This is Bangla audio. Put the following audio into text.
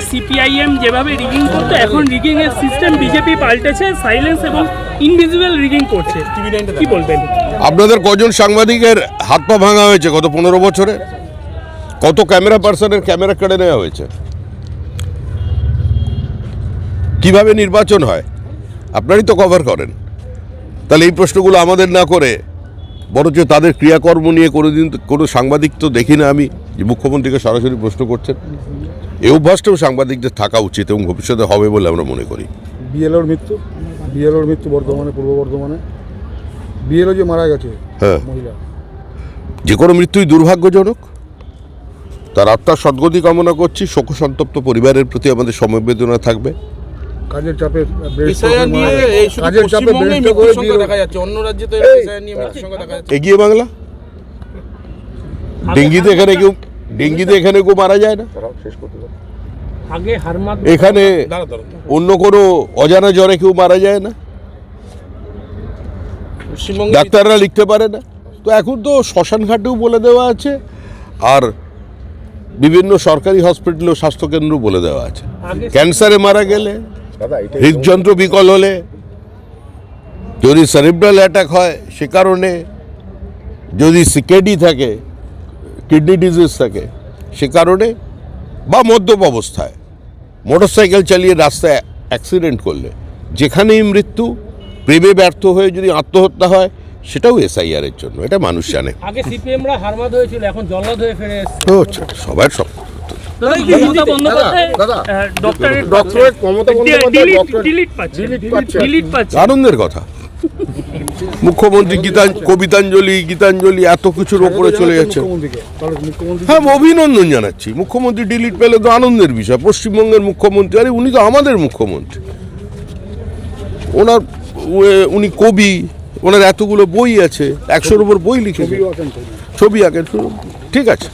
সিপিআইএম যেভাবে রিগিং করতো, এখন রিগিং এর সিস্টেম বিজেপি পাল্টেছে সাইলেন্স এবং ইনভিজিবল রিগিং করছে। কি বলবেন? আপনাদের কজন সাংবাদিকের হাত পা ভাঙা হয়েছে গত পনেরো বছরে? কত ক্যামেরা পার্সনের ক্যামেরা কেড়ে নেওয়া হয়েছে? কীভাবে নির্বাচন হয়? আপনারই তো কভার করেন। তাহলে এই প্রশ্নগুলো আমাদের না করে, বরঞ্চ তাদের ক্রিয়াকর্ম নিয়ে কোনোদিন তো- কোনো সাংবাদিক তো দেখি না আমি। যে মুখ্যমন্ত্রীকে সরাসরি প্রশ্ন করছেন এই অভ্যাসটাও সাংবাদিকদের থাকা উচিত এবং ভবিষ্যতে হবে বলে আমরা মনে করি। বিএলওর মৃত্যু বিএলওর মৃত্যু বর্ধমানে পূর্ব বর্ধমানে। বিএলও যে মারা গেছে হ্যাঁ। মহিলা। যে কোনো মৃত্যুই দুর্ভাগ্যজনক। তার আত্মার সদ্গতি কামনা করছি শোকসন্তপ্ত পরিবারের প্রতি আমাদের সমবেদনা থাকবে। কাজের চাপে কাজের চাপে দেখা যাচ্ছে অন্য রাজ্যে তো এগিয়ে বাংলা? ডেঙ্গিতে এখানে কেউ ডেঙ্গিতে এখানে কেউ মারা যায় না? আগে এখানে অন্য কোনো অজানা জ্বরে কেউ মারা যায় না? ডাক্তাররা লিখতে পারে না? তো এখন তো শ্মশান ঘাটেও বলে দেওয়া আছে আর বিভিন্ন সরকারি হসপিটালেও স্বাস্থ্যকেন্দ্র বলে দেওয়া আছে। ক্যান্সারে মারা গেলে হৃদযন্ত্র বিকল হলে যদি সেরিব্রাল অ্যাটাক হয় সে কারণে যদি সিকেডি থাকে কিডনি ডিজিজ থাকে সে কারণে বা মদ্যপ অবস্থায় মোটরসাইকেল চালিয়ে রাস্তায় অ্যাক্সিডেন্ট করলে যেখানেই মৃত্যু প্রেমে ব্যর্থ হয়ে যদি আত্মহত্যা হয় সেটাও এসআইআর এর জন্য এটা মানুষ জানে। আগে সিপিএমরা হারমাদ হয়েছিল এখন জল্লাদ হয়ে ফিরে এসছে। সবার সব আনন্দের কথা। মুখ্যমন্ত্রী গীতা কবিতাঞ্জলি, গীতাঞ্জলি, এত কিছুর ওপরে চলে যাচ্ছে। হ্যাঁ অভিনন্দন জানাচ্ছি। মুখ্যমন্ত্রী ডিলিট পেলে তো আনন্দের বিষয়। পশ্চিমবঙ্গের মুখ্যমন্ত্রী, আরে উনি তো আমাদের মুখ্যমন্ত্রী। ওনার উনি কবি, ওনার এতগুলো বই আছে, একশোর উপর বই লিখেছে। ছবি আঁকেন। ঠিক আছে।